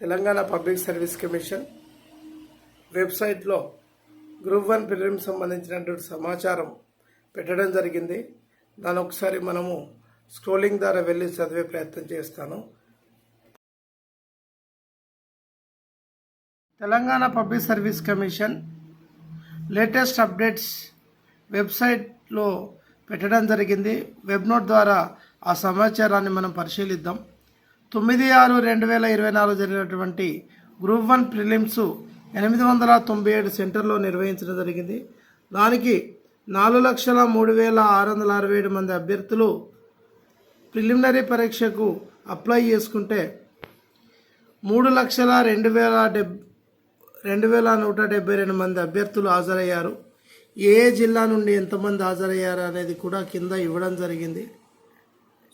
Telangana public service commission వెబ్సైట్లో group one prelims సంబంధించినటువంటి సమాచారం పెట్టడం జరిగింది. దాని ఒకసారి మనము స్క్రోలింగ్ ద్వారా వెళ్ళి చదివే ప్రయత్నం చేస్తాను. Telangana public service commission latest updates వెబ్సైట్లో పెట్టడం జరిగింది. వెబ్ నోట్ ద్వారా ఆ సమాచారాన్ని మనం పరిశీలిద్దాం. తొమ్మిది ఆరు రెండు వేల ఇరవై నాలుగు జరిగినటువంటి గ్రూప్ వన్ ప్రిలిమ్స్ ఎనిమిది వందల తొంభై ఏడు సెంటర్లో నిర్వహించడం జరిగింది. దానికి నాలుగు లక్షల మూడు వేల ఆరు వందల అరవై ఏడు మంది అభ్యర్థులు ప్రిలిమినరీ పరీక్షకు అప్లై చేసుకుంటే మూడు లక్షల రెండు వేల డెబ్ రెండు వేల నూట డెబ్బై రెండు మంది అభ్యర్థులు హాజరయ్యారు. ఏ జిల్లా నుండి ఎంతమంది హాజరయ్యారు అనేది కూడా కింద ఇవ్వడం జరిగింది.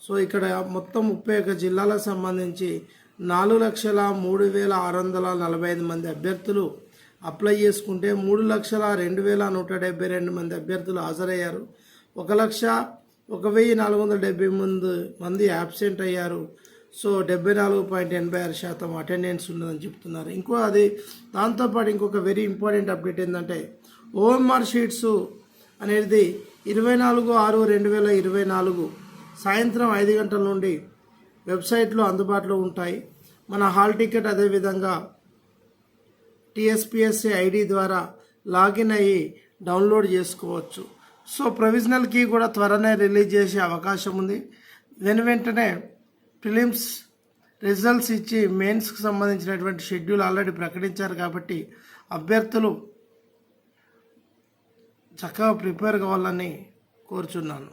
సో ఇక్కడ మొత్తం ముప్పై ఒక్క జిల్లాలకు సంబంధించి నాలుగు లక్షల మూడు వేల ఆరు వందల నలభై ఐదు మంది అభ్యర్థులు అప్లై చేసుకుంటే మూడు లక్షల రెండు వేల నూట డెబ్బై రెండు మంది అభ్యర్థులు హాజరయ్యారు. ఒక లక్ష ఒక వెయ్యి నాలుగు వందల డెబ్బై మంది మంది యాబ్సెంట్ అయ్యారు. సో డెబ్బై నాలుగు పాయింట్ ఎనభై ఆరు శాతం అటెండెన్స్ ఉన్నదని చెప్తున్నారు. ఇంకో అది దాంతోపాటు ఇంకొక వెరీ ఇంపార్టెంట్ అప్డేట్ ఏంటంటే ఓఎంఆర్ షీట్స్ అనేది ఇరవై నాలుగు ఆరు రెండు వేల ఇరవై నాలుగు సాయంత్రం ఐదు గంటల నుండి వెబ్సైట్లో అందుబాటులో ఉంటాయి. మన హాల్ టికెట్ అదేవిధంగా టీఎస్పిఎస్సి ఐడి ద్వారా లాగిన్ అయ్యి డౌన్లోడ్ చేసుకోవచ్చు. సో ప్రొవిజనల్ కీ కూడా త్వరనే రిలీజ్ చేసే అవకాశం ఉంది. వెను వెంటనే ప్రిలిమ్స్ రిజల్ట్స్ ఇచ్చి మెయిన్స్కి సంబంధించినటువంటి షెడ్యూల్ ఆల్రెడీ ప్రకటించారు కాబట్టి అభ్యర్థులు చక్కగా ప్రిపేర్ కావాలని కోరుచున్నాను.